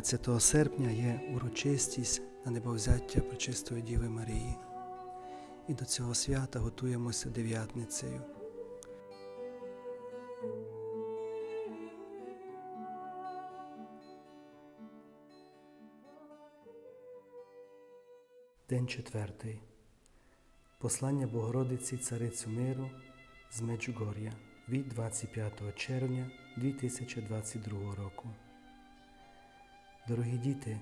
15 серпня є урочистість на небовзяття Пречистої Діви Марії. І до цього свята готуємося дев'ятницею. День четвертий. Послання Богородиці Царицю Миру з Меджугор'я від 25 червня 2022 року. Дорогі діти,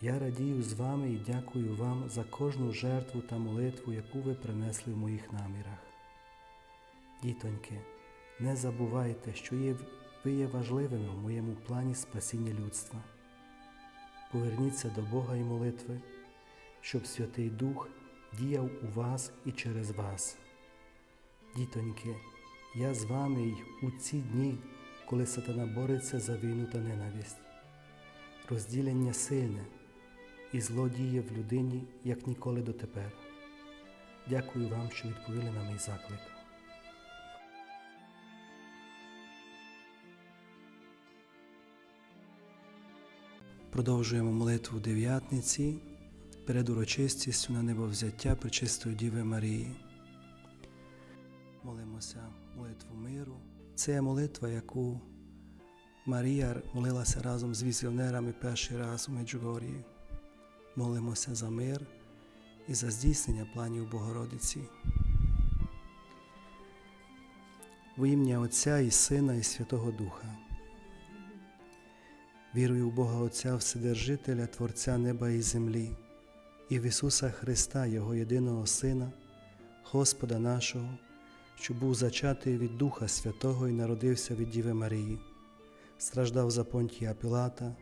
я радію з вами і дякую вам за кожну жертву та молитву, яку ви принесли в моїх намірах. Дітоньки, не забувайте, що ви є важливими в моєму плані спасіння людства. Поверніться до Бога і молитви, щоб Святий Дух діяв у вас і через вас. Дітоньки, я з вами й у ці дні, коли сатана бореться за війну та ненависть. Розділення сильне і зло діє в людині, як ніколи дотепер. Дякую вам, що відповіли на мій заклик. Продовжуємо молитву дев'ятниці перед урочистістю на небовзяття Пречистої Діви Марії. Молимося молитву миру. Це молитва, яку Марія молилася разом з візіонерами перший раз у Меджугорії. Молимося за мир і за здійснення планів Богородиці. В ім'я Отця і Сина, і Святого Духа. Вірую в Бога Отця Вседержителя, Творця неба і землі, і в Ісуса Христа, Його єдиного Сина, Господа нашого, що був зачатий від Духа Святого і народився від Діви Марії, страждав за понтія Пілата,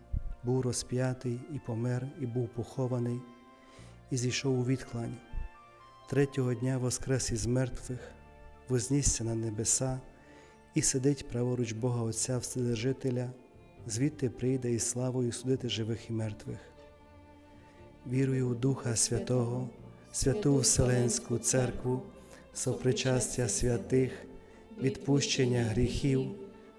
був розп'ятий і помер, і був похований, і зійшов у відклань. Третього дня воскрес із мертвих, вознісся на небеса і сидить праворуч Бога Отця Вседержителя, звідти прийде із славою судити живих і мертвих. Вірую у Духа Святого, святу Вселенську Церкву, сопричастя святих, відпущення гріхів,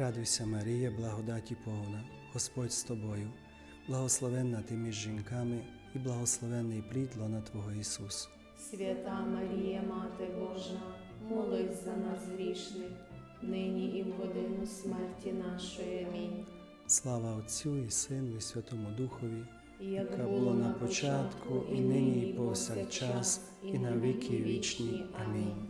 Радуйся, Марія, благодаті повна, Господь з тобою, благословенна ти між жінками і благословенний плід лона Твого Ісус. Свята Марія, Мати Божа, молись за нас грішних, нині і в годину смерті нашої. Амінь. Слава Отцю і Сину, і Святому Духові, Як яка було на початку, і нині, і повсякчас, і на віки вічні. Амінь.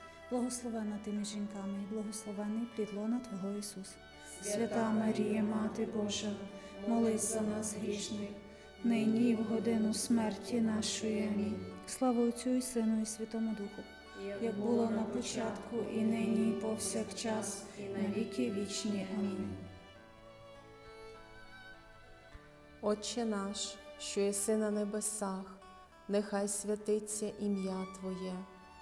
Благословена ти між жінками, і благословений плід лона Твого Ісус. Свята Марія, Мати Божа, молись за нас грішних, нині і в годину смерті нашої. Амінь. Слава Отцю і Сину, і Святому Духу, як було на початку, і нині, і повсякчас, і на віки вічні. Амінь. Отче наш, що єси на небесах, нехай святиться ім'я Твоє,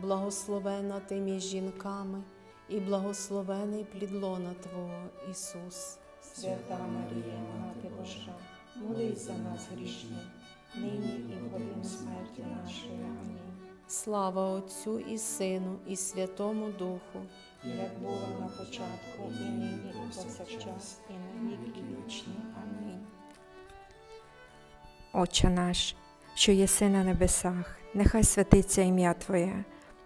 благословена ти між жінками, і благословений плід лона Твого Ісус. Свята Марія, Мати Божа, молись за нас грішних, нині і в годину смерті нашої. Амінь. Слава Отцю і Сину, і Святому Духу. Як було на початку, і нині, і повсякчас, і на віки вічні. Амінь. Отче наш, що єси на небесах, нехай святиться ім'я Твоє,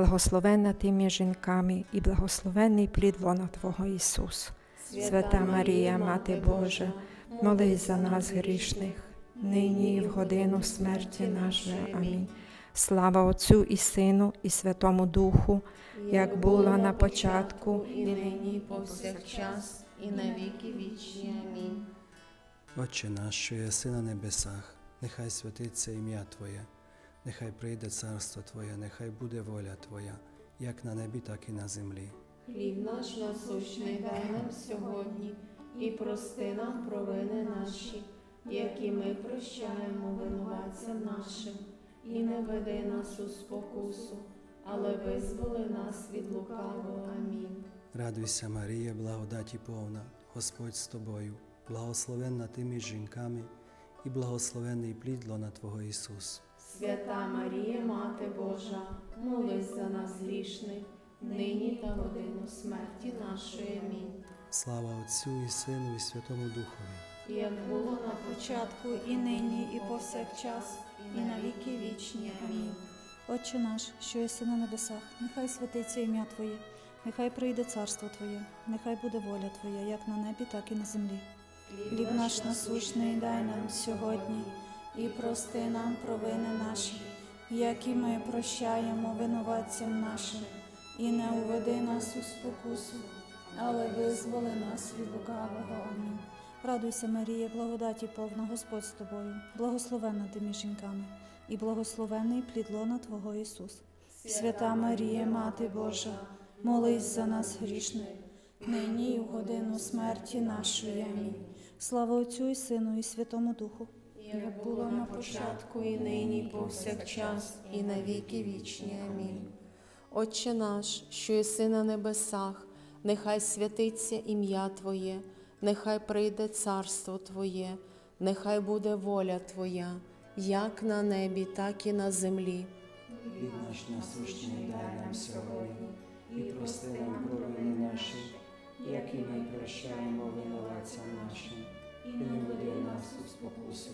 благословенна ти між жінками і благословенний плід лона Твого Ісус. Свята Марія, Мати Божа, молись за нас грішних, нині і в годину смерті нашої. Амінь. Слава Отцю і Сину, і Святому Духу, як було на початку, і нині, і повсякчас, і на віки вічні. Амінь. Отче наш, що єси на небесах, нехай святиться ім'я Твоє, нехай прийде царство Твоє, нехай буде воля Твоя, як на небі, так і на землі. Хліб наш насущний дай нам сьогодні, і прости нам провини наші, які ми прощаємо винуватцям нашим, і не веди нас у спокусу, але визволи нас від лукавого. Амінь. Радуйся, Марія, благодаті повна, Господь з тобою, благословенна ти між жінками, і благословенний плід лона Твого Ісус. Свята Марія, Мати Божа, молись за нас грішних, нині та годину смерті нашої. Амінь. Слава Отцю і Сину, і Святому Духові. Як було на Початку і нині, і повсякчас, і на віки вічні. Амінь. Отче наш, що єси на небесах, нехай святиться ім'я Твоє, нехай прийде царство Твоє, нехай буде воля Твоя, як на небі, так і на землі. Хліб наш насущний дай нам сьогодні, і прости нам провини наші, як і ми прощаємо винуватцям нашим, і не уведи нас у спокусу, але визволи нас від лукавого. Амінь. Радуйся, Марія, благодаті повна Господь з тобою, благословенна ти між жінками, і благословенний плід лона Твого Ісус. Свята Марія, Мати Божа, молись за нас грішних, нині і в годину смерті нашої. Амінь. Слава Отцю і Сину, і Святому Духу. Як було на початку, і нині, і повсякчас, і на віки вічні. Амінь. Отче наш, що єси на небесах, нехай святиться ім'я Твоє, нехай прийде царство Твоє, нехай буде воля Твоя, як на небі, так і на землі. Хліб наш насущний дай нам сьогодні, і прости нам провини наші, як і ми прощаємо винуватцям нашим, і не веди нас у спокусу,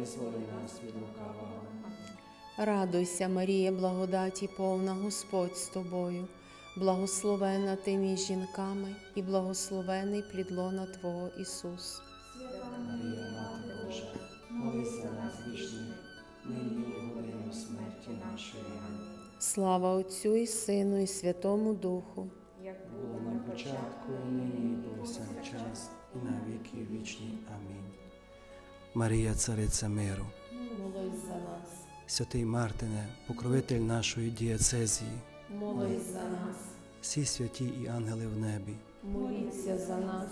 визволи нас від лукавого. Радуйся, Марія, благодаті повна Господь з тобою, благословена ти між жінками, і благословений плід лона Твого Ісус. Свята Марія, Мати Божа, молись за нас грішних, нині і годину смерті нашої. Слава Отцю і Сину, і Святому Духу. Як Було на початку, і нині, і повсякчас, і на віки вічні. Амінь. Марія, цариця миру, Молись за нас, святий Мартине, покровитель нашої дієцезії, молись за нас, всі святі і ангели в небі, моліться за нас.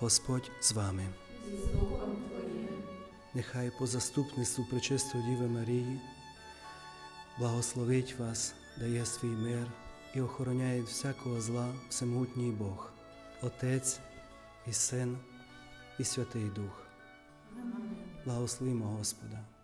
Господь з вами. Зі Духом Твоїм. Нехай по заступництву Пречистої Діви Марії благословить вас, дає свій мир і охороняє всякого зла всемогутній Бог, Отець і Син і Святий Дух. Благословімо Господа.